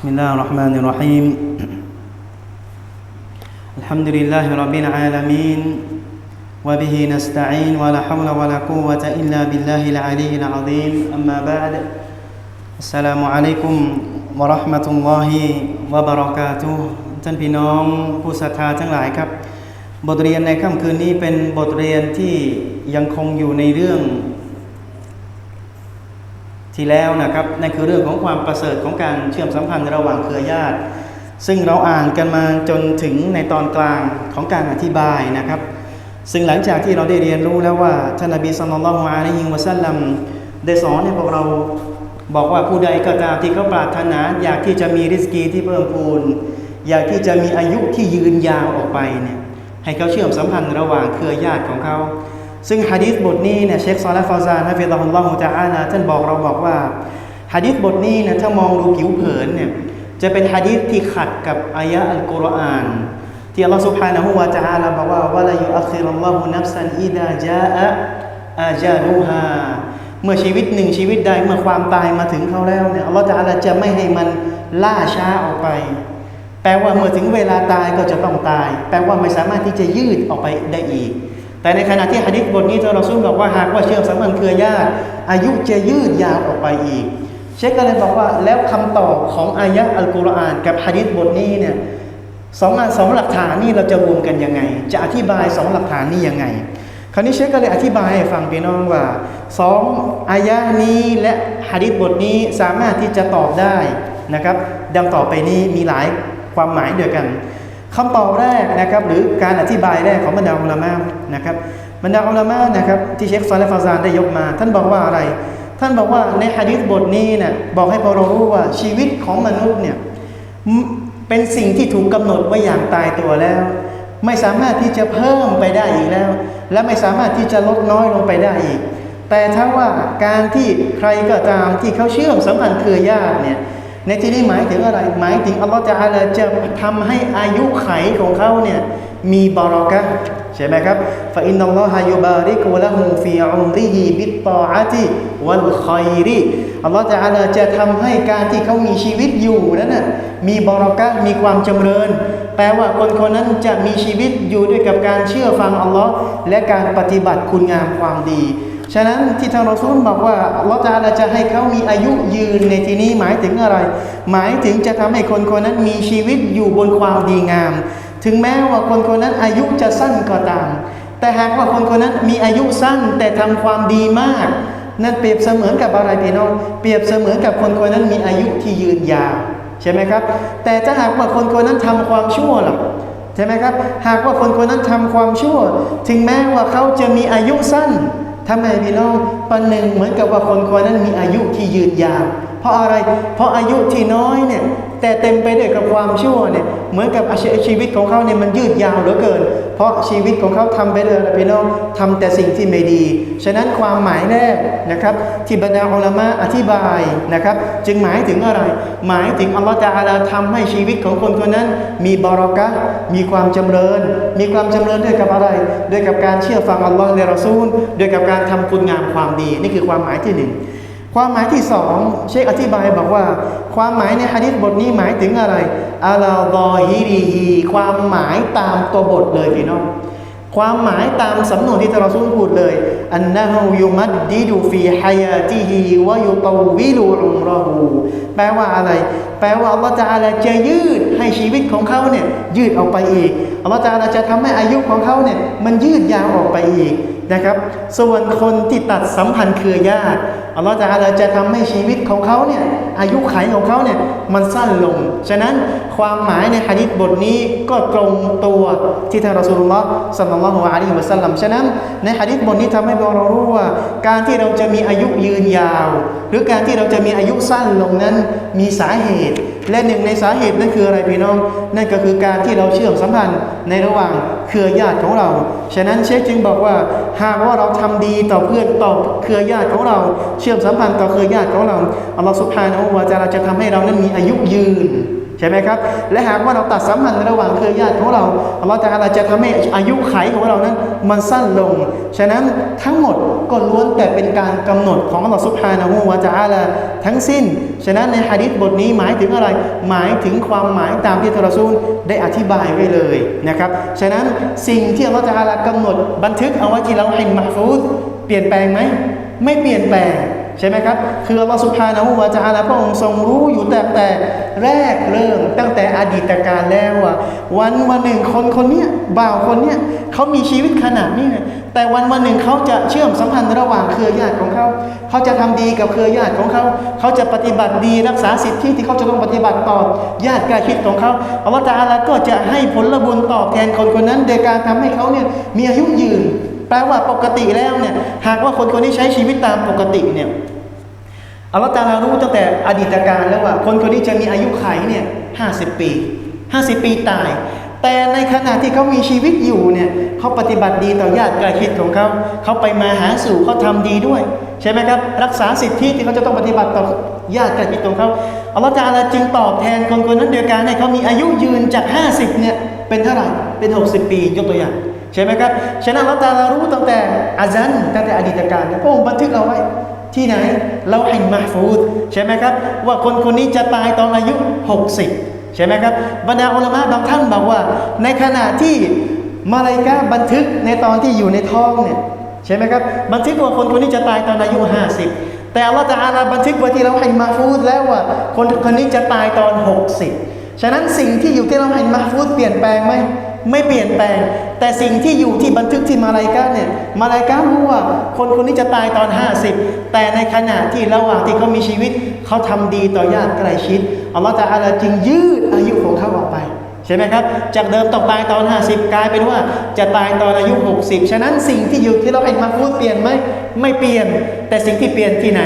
بسم الله الرحمن الرحيم الحمد لله رب العالمين وبه نستعين ولا حول ولا قوة إلا بالله العلي العظيم أما بعد السلام عليكم ورحمة الله وبركاته ท่านพี่น้องผู้ศรัทธาทั้งหลายครับ บทเรียนในค่ำคืนนี้เป็นบทเรียนที่ยังคงอยู่ในเรื่อง ที่แล้วนะครับนั่นคือเรื่องของความประเสริฐของการเชื่อมสัมพันธ์ระหว่างเครือญาติ ซึ่งเราอ่านกันมาจนถึงในตอนกลางของการอธิบายนะครับ ซึ่งหลังจากที่เราได้เรียนรู้แล้วว่าท่านนบีสุลต่านละฮ์อะลัยฮิวะสัลลัมได้สอนให้พวกเราบอกว่าผู้ใดก็ตามที่เขาปรารถนา อยากที่จะมีริสกีที่เพิ่มพูน อยากที่จะมีอายุที่ยืนยาวออกไปเนี่ยให้เขาเชื่อมสัมพันธ์ระหว่างเครือญาติของเขา ซึ่งฮะดีษบทนี้เนี่ยเชคซอลฟาซานฮะฟิลฮุลลอฮุจาอาลาท่านบอกเราบอกว่าฮะดีษบทนี้นะถ้ามองดูผิวเผินเนี่ยจะเป็นฮะดีษที่ขัดกับอายะอัลกุรอานที่อัลลอฮฺ سبحانه และ تعالى บอกว่าวะลายุอัคิรัลลอฮุนัฟซันอิดะจาอะอาจาลูฮาเมื่อชีวิตหนึ่งชีวิตใดเมื่อความตายมาถึงเขาแล้วเนี่ยอัลลอฮฺจาอาลจะไม่ให้มันล่าช้าออกไป แปลว่าเมื่อถึงเวลาตายก็จะต้องตาย แปลว่าไม่สามารถที่จะยืดออกไปได้อีก แต่ในขณะที่ฮะดิษบทนี้เราซุ่มบอกว่าหากว่าเชื่อมสัมพันธ์เครือญาติอายุจะยืดยาวออกไปอีก เชคก็เลยบอกว่าแล้วคำตอบของอายะอัลกุรอานกับฮะดิษบทนี้เนี่ยสองอันสองหลักฐานนี่เราจะรวมกันยังไง จะอธิบายสองหลักฐานนี้ยังไง คราวนี้เชคก็เลยอธิบายให้ฟังพี่น้องว่าสองอายะนี้และฮะดิษบทนี้สามารถที่จะตอบได้นะครับ ดังต่อไปนี้มีหลายความหมายเดียวกัน คำตอบแรกนะครับหรือการอธิบายแรกของบรรดาอุลามะนะครับบรรดาอุลามะนะครับที่เชคซอลและฟาซานได้ยกมา ท่านบอกว่าอะไร ท่านบอกว่าในฮะดิษบทนี้เนี่ยบอกให้พวกเรารู้ว่าชีวิตของมนุษย์เนี่ยเป็นสิ่งที่ถูกกำหนดไว้อย่างตายตัวแล้ว ไม่สามารถที่จะเพิ่มไปได้อีกแล้ว และไม่สามารถที่จะลดน้อยลงไปได้อีก แต่ถ้าว่าการที่ใครก็ตามที่เขาเชื่อมสัมพันธ์เครือญาติเนี่ย ในที่นี้หมายถึงอะไร หมายถึงอัลลอฮฺจะอาลาจะทำให้อายุไขของเขาเนี่ยมีบารอกะใช่ไหมครับฟาอินนัลลอฮฺยุบาริกุละฮูฟีอุมริฮิบิตตาอะติวัลขัยริอัลลอฮฺจะอาลาจะทำให้การที่เขามีชีวิตอยู่นั้นน่ะมีบารอกะมีความจำเริญ แปลว่าคนคนนั้นจะมีชีวิตอยู่ด้วยกับการเชื่อฟังอัลลอฮ์และการปฏิบัติคุณงามความดี ฉะนั้นที่ทางรอซูลบอกว่าอัลอฮฺจะจะให้เขามีอายุยืนในที่นี้หมายถึงอะไร หมายถึงจะทำให้คนคนนั้นมีชีวิตอยู่บนความดีงาม ถึงแม้ว่าคนคนนั้นอายุจะสั้นก็ตาม แต่หากว่าคนคนนั้นมีอายุสั้นแต่ทำความดีมาก นั่นเปรียบเสมือนกับอะไรพี่น้อง เปรียบเสมือนกับคนคนนั้นมีอายุที่ยืนยาวใช่ไหมครับ แต่ถ้าหากว่าคนคนนั้นทำความชั่วล่ะใช่ไหมครับ หากว่าคนคนนั้นทำความชั่ว ถึงแม้ว่าเขาจะมีอายุสั้น ทำไมพี่น้องปันหนึ่งเหมือนกับว่าคนคนนั้นมีอายุที่ยืนยาว เพราะอะไร เพราะอายุที่น้อยเนี่ยแต่เต็มไปด้วยกับความชั่วเนี่ยเหมือนกับชีวิตของเขาเนี่ยมันยืดยาวเหลือเกิน เพราะชีวิตของเขาทำไปเลยนะพี่น้องทำแต่สิ่งที่ไม่ดี ฉะนั้นความหมายแรกนะครับ ที่บรรดาอัลมะอธิบายนะครับ จึงหมายถึงอะไร หมายถึงอัลลอฮฺจะอาลาทำให้ชีวิตของคนคนนั้น มีบารอกะมีความจำเริญ มีความจำเริญด้วยกับอะไร ด้วยกับการเชื่อฟังอัลลอฮฺและรอซูล ด้วยกับการทำคุณงามความดี นี่คือความหมายที่หนึ่ง ความหมายที่สองเชคอธิบายบอกว่า ความหมายในฮะดิษบทนี้หมายถึงอะไรอาลาบอฮิรีฮีความหมายตามตัวบทเลยพี่น้องความหมายตามสำนวนที่เราสู้พูดเลยอันนะฮูยุมัดดิดูฟีฮายาติฮีวะยุตวิลูอุมรอฮูแปลว่าอะไร แปลว่าอัลลอฮฺจะอะไรจะยืดให้ชีวิตของเขาเนี่ยยืดออกไปอีกอัลลอฮฺจะอะไรจะทำให้อายุของเขาเนี่ยมันยืดยาวออกไปอีก นะครับ ส่วนคนที่ตัดสัมพันธ์เครือญาติอัลลอฮฺจะอะไรจะทำให้ชีวิตของเขาเนี่ยอายุไขของเขาเนี่ยมันสั้นลง ฉะนั้นความหมายในฮะดิษบทนี้ก็ตรงตัวที่ท่านรอสูลุลลอฮ์สัลลัลลอฮุอะลัยฮิวะสัลลัมฉะนั้นในฮะดิษบทนี้ทำให้เรารู้ว่า การที่เราจะมีอายุยืนยาว หรือการที่เราจะมีอายุสั้นลงนั้นมีสาเหตุ และหนึ่งในสาเหตุนั่นคืออะไรพี่น้อง นั่นก็คือการที่เราเชื่อมสัมพันธ์ในระหว่างเครือญาติของเรา ฉะนั้นเชคจึงบอกว่า หากว่าเราทำดีต่อเพื่อนต่อเครือญาติของเรา เชื่อมสัมพันธ์ต่อเครือญาติของเราอัลลอฮฺสุบฮานะฮูวะตะอาลาจะทำให้เรานั้นมีอายุยืน ใช่ไหมครับ และหากว่าเราตัดสัมพันธ์ระหว่างเครือญาติของเราอัลลอฮฺจะอาลาจะทำให้อายุไขของเรานั้น มันสั้นลง ฉะนั้นทั้งหมดก็ล้วนแต่เป็นการกำหนดของอัลลอฮฺซุบฮานะฮูวะจะอาลาทั้งสิ้น ฉะนั้นในฮะดิษบทนี้หมายถึงอะไร หมายถึงความหมายตามที่ทรซูลได้อธิบายไว้เลยนะครับ ฉะนั้นสิ่งที่อัลลอฮฺจะอาลากำหนดบันทึกเอาไว้ที่เราหินมะฟูดเปลี่ยนแปลงไหมไม่เปลี่ยนแปลง ใช่ไหมครับ คืออัลลอฮฺสุบฮานะฮูวะจาอาลาพระองค์ทรงรู้อยู่แต่แต่แรกเริ่มตั้งแต่อดีตการแล้วว่าวันวันหนึ่งคนคนเนี้ยบ่าวคนเนี้ยเขามีชีวิตขนาดนี้นะแต่วันวันหนึ่งเขาจะเชื่อมสัมพันธ์ระหว่างเครือญาติของเขา เขาจะทำดีกับเครือญาติของเขา เขาจะปฏิบัติดีรักษาสิทธิที่เขาจะต้องปฏิบัติต่อญาติใกล้ชิดของเขาอัลลอฮฺจาลาก็จะให้ผลบุญตอบแทนคนคนนั้นโดยการทำให้เขาเนี่ยมีอายุยืน แปลว่าปกติแล้วเนี่ยหากว่าคนคนนี้ใช้ชีวิตตามปกติเนี่ยอัลลอฮฺตาลารู้ตั้งแต่อดีตการแล้วว่า คนคนนี้จะมีอายุไขเนี่ยห้าสิบปีห้าสิบปีตาย แต่ในขณะที่เขามีชีวิตอยู่เนี่ยเขาปฏิบัติดีต่อญาติใกล้ชิดของเขาเขาไปมาหาสู่เขาทำดีด้วย ใช่ไหมครับ รักษาสิทธิที่เขาจะต้องปฏิบัติต่อญาติใกล้ชิดของเขาอัลลอฮฺตาลาจึงตอบแทนคนคนนั้นโดยการให้เขามีอายุยืนจาก 50เนี่ยเป็นเท่าไหร่เป็น 60 ปียกตัวอย่างใช่ไหมครับฉะนั้นอัลลอฮฺตาลารู้ตั้งแต่อาซันตั้งแต่อดีตการเนี่ยพระองค์บันทึกเอาไว้ที่ไหนเราหินมาฟูดใช่ไหมครับ ว่าคนคนนี้จะตายตอนอายุ 60 ใช่ไหมครับบรรดาอุลามะบางท่านบอกว่า ในขณะที่มาลายกาบันทึกในตอนที่อยู่ในท้องเนี่ยใช่ไหมครับบันทึกว่าคนคนนี้จะตายตอนอายุ 50 แต่อัลลอฮฺตะอาลาบันทึกไว้ที่เราหินมาฟูดแล้วว่าคนคนนี้จะตายตอน 60 ฉะนั้นสิ่งที่อยู่ที่เราหินมาฟูดเปลี่ยนแปลงไหมไม่เปลี่ยนแปลง แต่สิ่งที่อยู่ที่บันทึกที่มาลายกาเนี่ยมาลายการู้ว่าคนคนนี้จะตายตอน 50 แต่ในขณะที่ระหว่างที่เขามีชีวิตเขาทำดีต่อญาติใกล้ชิดอัลลอฮฺตะอาลาจึงยืด ใช่ไหมครับ จากเดิมต้องตายตอน 50 กลายเป็นว่า จะตายตอนอายุ 60 ฉะนั้นสิ่งที่อยู่ที่เราเห็นมาพูดเปลี่ยนไหมไม่เปลี่ยน แต่สิ่งที่เปลี่ยนที่ไหน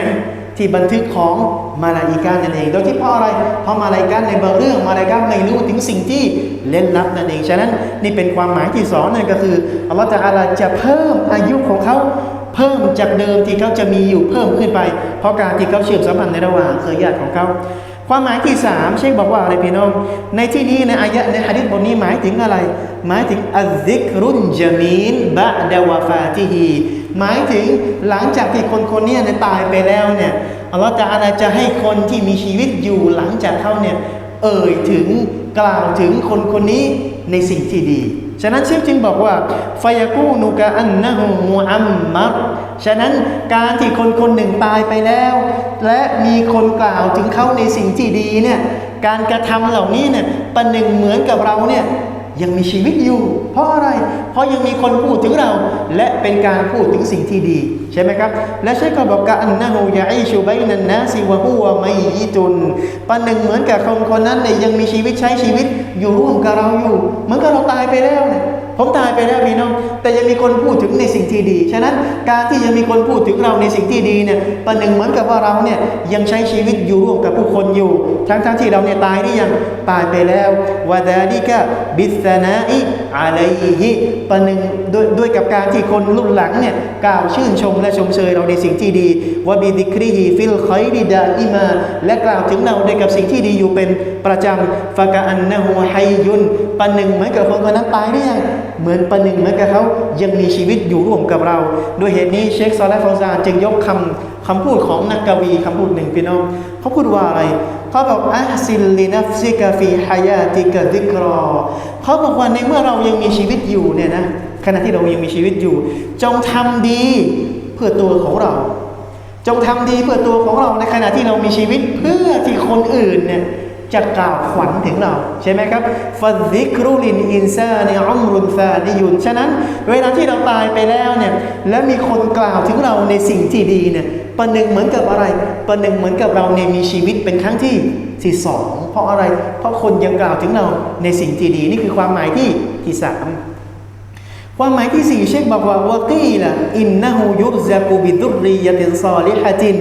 ที่บันทึกของมาลาอิกานั่นเอง โดยที่เพราะอะไร เพราะมาลาอิกาในบางเรื่องมาลาอิกาไม่รู้ถึงสิ่งที่เล่นลับนั่นเอง ฉะนั้นนี่เป็นความหมายที่สองนั่นก็คืออัลลอฮฺจะอาลาจะเพิ่มอายุของเขาเพิ่มจากเดิมที่เขาจะมีอยู่เพิ่มขึ้นไป เพราะการที่เขาเชื่อมสัมพันธ์ในระหว่างเครือญาติของเขา ความหมายที่สามเชคบอกว่าอะไรพี่น้อง ในที่นี้ในอายะในฮะดิษบทนี้หมายถึงอะไร หมายถึงอัลซิกรุนจามีนบะดาวฟาติฮีหมายถึงหลังจากที่คนคนนี้เนี่ยตายไปแล้วเนี่ยอัลลอฮฺจะอาลาจะให้คนที่มีชีวิตอยู่หลังจากเขาเนี่ยเอ่ยถึงกล่าวถึงคนคนนี้ในสิ่งที่ดี ฉะนั้นเชฟจึงบอกว่าฟยกูนูกะอันนะฮูมูอัมมัรฉะนั้นการที่คนคนหนึ่งตายไปแล้ว และมีคนกล่าวถึงเขาในสิ่งที่ดีเนี่ยการกระทำเหล่านี้เนี่ยประหนึ่งเหมือนกับเราเนี่ยยังมีชีวิตอยู่ เพราะอะไร เพราะยังมีคนพูดถึงเรา และเป็นการพูดถึงสิ่งที่ดี ใช่ไหมครับ และใช่ก็บอกกะอันนะฮูยาอิชูไบนันนาซิวะฮูวะมัยยิตุนประหนึ่งเหมือนกับคนคนนั้นเนี่ยยังมีชีวิตใช้ชีวิต อยู่ร่วมกับเราอยู่เหมือนกับเราตายไปแล้วเนี่ยผมตายไปแล้วพี่น้อง แต่ยังมีคนพูดถึงในสิ่งที่ดี ฉะนั้นการที่ยังมีคนพูดถึงเราในสิ่งที่ดีเนี่ยประหนึ่งเหมือนกับว่าเราเนี่ยยังใช้ชีวิตอยู่ร่วมกับผู้คนอยู่ ทั้งทั้งที่เราเนี่ยตายหรือยังตายไปแล้ววะดาลิกะบิสนาอิอะลัยฮิประหนึ่งด้วยด้วยกับการที่คนรุ่นหลังเนี่ยกล่าวชื่นชมและชมเชยเราในสิ่งที่ดีวะบิดิคริฮิฟิลคอยดิดาอิมา และกล่าวถึงเราด้วยกับสิ่งที่ดีอยู่เป็นประจำฟะกะอันนะฮูฮยุนประหนึ่งเหมือนกับคนคนนั้นตายหรือยังเหมือนประหนึ่งเหมือนกับเขายังมีชีวิตอยู่ร่วมกับเราด้วยเหตุนี้เชคซอลและฟาวซานจึงยกคำคำพูดของนักกวีคำพูดหนึ่งพี่น้องเขาพูดว่าอะไรเขาบอกอัซิลลินัฟซิกาฟีฮายาติกะดิกรอเขาบอกว่าในเมื่อเรายังมีชีวิตอยู่เนี่ยนะขณะที่เรายังมีชีวิตอยู่ จงทำดีเพื่อตัวของเรา จงทำดีเพื่อตัวของเราในขณะที่เรามีชีวิตเพื่อที่คนอื่นเนี่ย จะกล่าวขวัญถึงเรา ใช่ไหมครับฟัซิกรุลินอินซาในอัมรุนซาดิยุนฉะนั้น เวลาที่เราตายไปแล้วเนี่ยแล้วมีคนกล่าวถึงเราในสิ่งที่ดีเนี่ยประหนึ่งเหมือนกับอะไรประหนึ่งเหมือนกับเราเนี่ยมีชีวิตเป็นครั้งที่ที่สองเพราะอะไร เพราะคนยังกล่าวถึงเราในสิ่งที่ดี นี่คือความหมายที่ที่สามความหมายที่สี่เชคบอกว่าวะกีละอินนะฮูยุรซะกูบิดุริยะตินซอลิฮะติน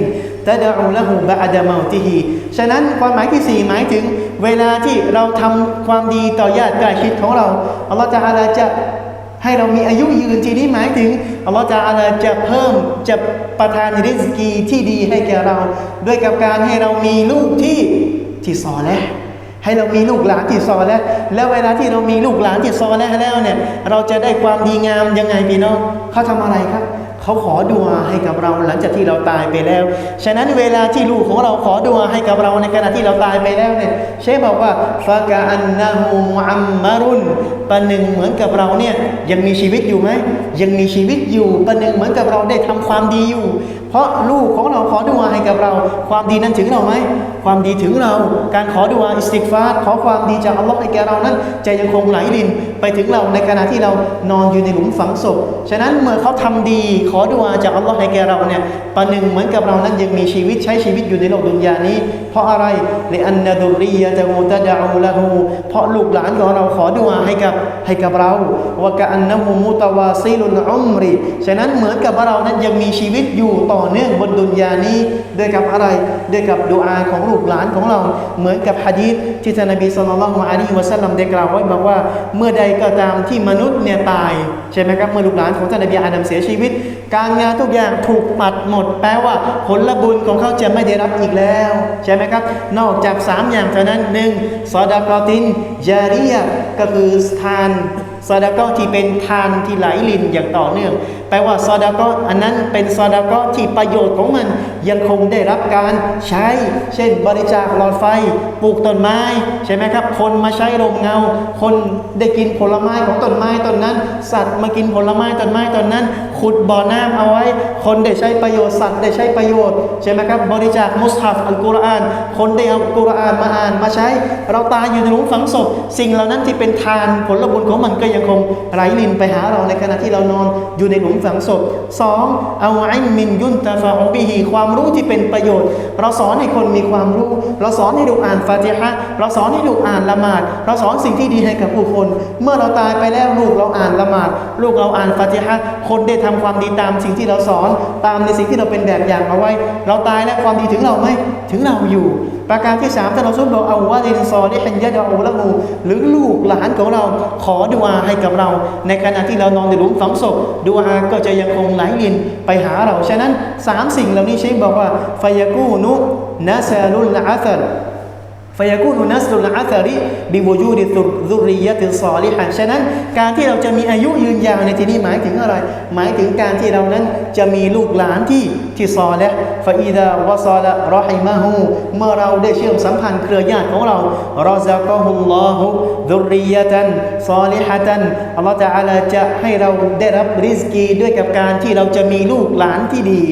ตะดะอูละฮูบะอาดะเมาติฮีฉะนั้นความหมายที่สี่หมายถึง เวลาที่เราทำความดีต่อญาติใกล้ชิดของเราอัลลอฮฺจะอาลาจะให้เรามีอายุยืนทีนี้หมายถึงอัลลอฮฺจะอาลาจะเพิ่มจะประทานริสกีที่ดีให้แก่เรา ด้วยกับการให้เรามีลูกที่ที่ซอและให้เรามีลูกหลานที่ซอแล้วแล้วเวลาที่เรามีลูกหลานที่ซอแล้วแล้วเนี่ยเราจะได้ความดีงามยังไงพี่น้องเขาทำอะไรครับ เขาขอดุอาให้กับเราหลังจากที่เราตายไปแล้ว ฉะนั้นเวลาที่ลูกของเราขอดุอาให้กับเราในขณะที่เราตายไปแล้วเนี่ยเชฟบอกว่าฟากะอันนะฮูมอัมมารุนประหนึ่งเหมือนกับเราเนี่ยยังมีชีวิตอยู่ไหมยังมีชีวิตอยู่ประหนึ่งเหมือนกับเราได้ทำความดีอยู่ เพราะลูกของเราขอดุอาให้กับเรา ความดีนั้นถึงเราไหมความดีถึงเรา การขอดุอาอิสติกฟาร์ขอความดีจากอัลลอฮ์ให้แก่เรานั้นจะยังคงไหลลินไปถึงเราในขณะที่เรานอนอยู่ในหลุมฝังศพฉะนั้นเมื่อเขาทำดีขอดุอาจากอัลลอฮ์ให้แก่เราเนี่ยประหนึ่งเหมือนกับเรานั้นยังมีชีวิตใช้ชีวิตอยู่ในโลกดุนยานี้ เพราะอะไรเลอันนาดุรียะตะฮูตะดะอูละฮูเพราะลูกหลานของเราขอดุอาให้กับให้กับเราวะกะอันนะฮูมุตวาซิลุนอุมรีฉะนั้นเหมือนกับเรานั้นยังมีชีวิตอยู่ต่อเนื่องบนดุนยานี้ด้วยกับอะไรด้วยกับดุอาของลูกหลานของเรา เหมือนกับฮะดีษที่ท่านนบีสุลต่านละฮ์อะลัยฮิวะสัลลัมได้กล่าวไว้บอกว่า เมื่อใดก็ตามที่มนุษย์เนี่ยตาย ใช่ไหมครับเมื่อลูกหลานของท่านนบีอาดัมเสียชีวิต การงานทุกอย่างถูกปัดหมด แปลว่าผลบุญของเขาจะไม่ได้รับอีกแล้ว ใช่ไหมครับ นอกจาก 3 อย่างเท่านั้นหนึ่งซอดากอตินยาเริยก็คือทานซอดากอที่เป็นทานที่ไหลลินอย่างต่อเนื่อง แปลว่าซอดากออันนั้นเป็นซอดากอที่ประโยชน์ของมัน ยังคงได้รับการใช้ เช่น บริจาคหลอดไฟปลูกต้นไม้ ใช่ไหมครับ คนมาใช้ร่มเงา คนได้กินผลไม้ของต้นไม้ต้นนั้น สัตว์มากินผลไม้ต้นไม้ต้นนั้น ขุดบ่อน้ำเอาไว้ คนได้ใช้ประโยชน์สัตว์ได้ใช้ประโยชน์ใช่ไหมครับ บริจาคมุสฮัฟอัลกุรอาน คนได้เอากุรอานมาอ่านมาใช้ เราตายอยู่ในหลุมฝังศพ สิ่งเหล่านั้นที่เป็นทานผลบุญของมันก็ยังคงไหลลินไปหาเราในขณะที่เรานอนอยู่ในหลุมฝังศพสองเอาไอมินยุนตาฟาอบิฮีความรู้ที่เป็นประโยชน์ เราสอนให้คนมีความรู้ เราสอนให้ลูกอ่านฟาติฮะเราสอนให้ลูกอ่านละหมาด เราสอนสิ่งที่ดีให้กับผู้คน เมื่อเราตายไปแล้วลูกเราอ่านละหมาด ลูกเราอ่านฟาติฮะคนได้ทำความดีตามสิ่งที่เราสอนตามในสิ่งที่เราเป็นแบบอย่างเอาไว้ เราตายแล้วความดีถึงเราไหมถึงเราอยู่ ประการที่สามท่านเราซุบบอกเอาว่าเรนซอได้เป็นยะดะอูละหูหรือลูกหลานของเราขอดุอาให้กับเรา ในขณะที่เรานอนในหลุมฝังศพดุอาก็จะยังคงไหลลินไปหาเราฉะนั้นสามสิ่งเหล่านี้เชคบอกว่าฟยกูนุนาซาลุลอาซัร ฟยากูนุนัสลุลอาซาริบิวูยูดิซุริยะติสอลิฮัฉะนั้นการที่เราจะมีอายุยืนยาวในที่นี้หมายถึงอะไร หมายถึงการที่เรานั้นจะมีลูกหลานที่ที่ซอและฟาอิดาวะซอละรอฮิมาฮูเมื่อเราได้เชื่อมสัมพันธ์เครือญาติของเรารอซากะฮุลลอฮุดุริยะตันซอลิฮะตันอัลลอฮฺจะให้เราได้รับริสกีด้วยกับการที่เราจะมีลูกหลานที่ดี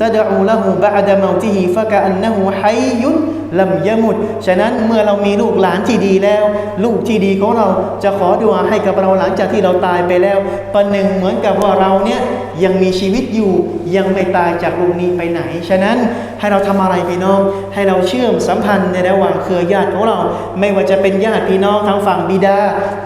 ตะดะอูละหูบะอดะเมาติฮิฟะกะอันนะฮูไฮยุนลัมยะมุดฉะนั้นเมื่อเรามีลูกหลานที่ดีแล้ว ลูกที่ดีของเราจะขอดุอาให้กับเราหลังจากที่เราตายไปแล้วประหนึ่งเหมือนกับว่าเราเนี่ยยังมีชีวิตอยู่ยังไม่ตายจากโลกนี้ไปไหน ฉะนั้นให้เราทำอะไรพี่น้อง ให้เราเชื่อมสัมพันธ์ในระหว่างเครือญาติของเรา ไม่ว่าจะเป็นญาติพี่น้องทางฝั่งบิดา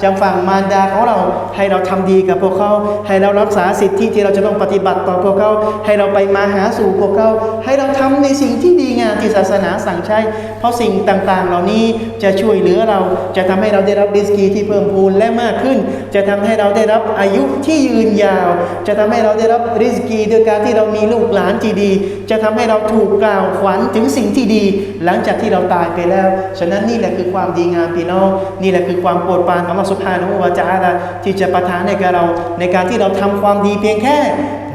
ทางฝั่งมารดาของเรา ให้เราทำดีกับพวกเขา ให้เรารักษาสิทธิที่เราจะต้องปฏิบัติต่อพวกเขา ให้เราไปมาหาสู่พวกเขาให้เราทำในสิ่งที่ดีงามที่ศาสนาสั่งใช้ เพราะสิ่งต่างๆ เหล่านี้จะช่วยเหลือเราจะทำให้เราได้รับดิสกีที่เพิ่มพูนและมากขึ้น จะทำให้เราได้รับอายุที่ยืนยาว จะทำให้เราได้รับริสกีโดยการที่เรามีลูกหลานที่ดี จะทำให้เราถูกกล่าวขวัญถึงสิ่งที่ดี หลังจากที่เราตายไปแล้ว ฉะนั้นนี่แหละคือความดีงามพี่น้องนี่แหละคือความโปรดปรานของอัลลอฮฺสุบฮานะฮูวะตะอาลาที่จะประทานให้กับเราในการที่เราทำความดีเพียงแค่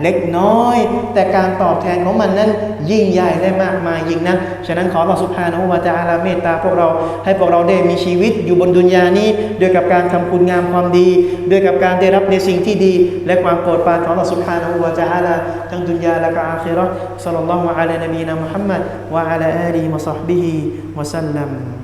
เล็กน้อย แต่การตอบแทนของมันนั้น ยิ่งใหญ่และมากมายยิ่งนักฉะนั้นขอเราสุภานะวะตะอาลาเมตตาพวกเราให้พวกเราได้มีชีวิตอยู่บนดุนยานี้ด้วยกับการทำคุณงามความดี ด้วยกับการได้รับในสิ่งที่ดี และความโปรดปรานของเราสุภานะวะตะอาลาทั้งดุนยาและก็อาคิราะห์ศ็อลลัลลอฮุอะลัยนบีนะมุฮัมมัดวะอะลาอาลีฮิวะศ็อฮบิฮิวะซัลลัม